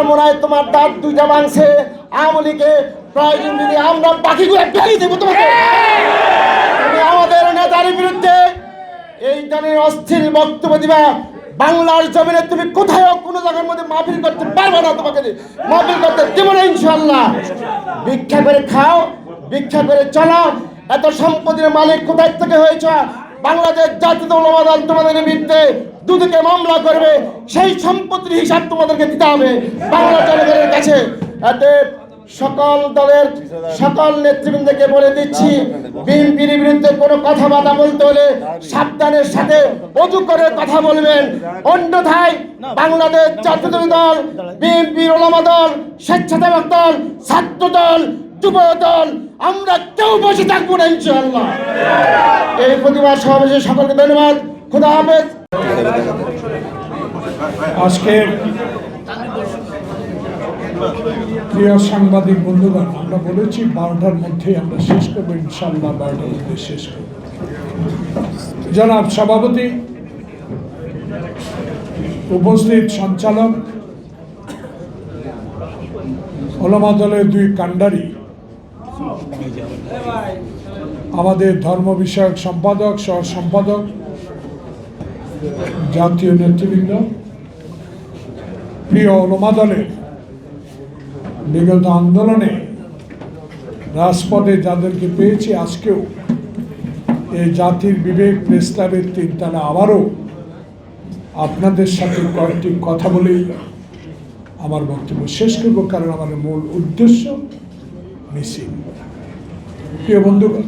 আমার মনে হয় তোমার দাঁত দুইটা মাংসে আমলিকে প্রয়োজন যদি আমরা বাকিগুলো ফেলে দেবো তোমাকে। তুমি আমাদের নেতার বিরুদ্ধে এই ধরনের অস্থির বক্তব্য দিবা। বাংলার জমিনে তুমি কোথায় কোনো জায়গার মধ্যে মাহফিল করতে পারবে না তোমাকে মাহফিল করতে দেব না ইনশাল্লাহ ভিক্ষা করে খাও, ভিক্ষা করে চলো। এত সম্পত্তির মালিক কোথায় থেকে হয়েছ? বাংলাদেশ জাতীয় তোমাদের বিরুদ্ধে দুদিকে মামলা করবে, সেই সম্পত্তির হিসাব তোমাদেরকে দিতে হবে। বাংলা জনগণের কাছে। এতে সকল দলের সকল নেতৃবৃন্দকে বলে দিচ্ছি, বিএনপির বিরুদ্ধে কোনো কথাবার্তা বলতে হলে সাবধানের সাথে অজু করে কথা বলবেন। অন্যথায় বাংলাদেশ জাতীয় দল, বিএনপির ওলামা দল, স্বেচ্ছাসেবক দল, ছাত্র দল, যুব দল, আমরা কেউ বসে থাকব না ইনশাআল্লাহ। এই প্রতিবাদ সমাবেশে সকলকে ধন্যবাদ। খুদা হাফেজ। আজকের প্রিয় সাংবাদিক বন্ধুগণ, আমরা বলেছি বারোটার মধ্যে আমরা শেষ করব ইনশাল্লাহ বারোটার মধ্যে শেষ করব। জনাব সভাপতি, উপস্থিত সঞ্চালক, ওলামা দলের দুই কাণ্ডারি, আমাদের ধর্ম বিষয়ক সম্পাদক সহ সম্পাদক জাতীয় নেতৃবৃন্দ প্রিয় ওলমা বিগত আন্দোলনে রাজপথে যাদেরকে পেয়েছি আজকেও, এই জাতির বিবেক প্রেস ক্লাবের তিনতলা আবারও আপনাদের সাথে কয়েকটি কথা বলেই আমার বক্তব্য শেষ করব, কারণ আমাদের মূল উদ্দেশ্য মিছিল। প্রিয় বন্ধুগণ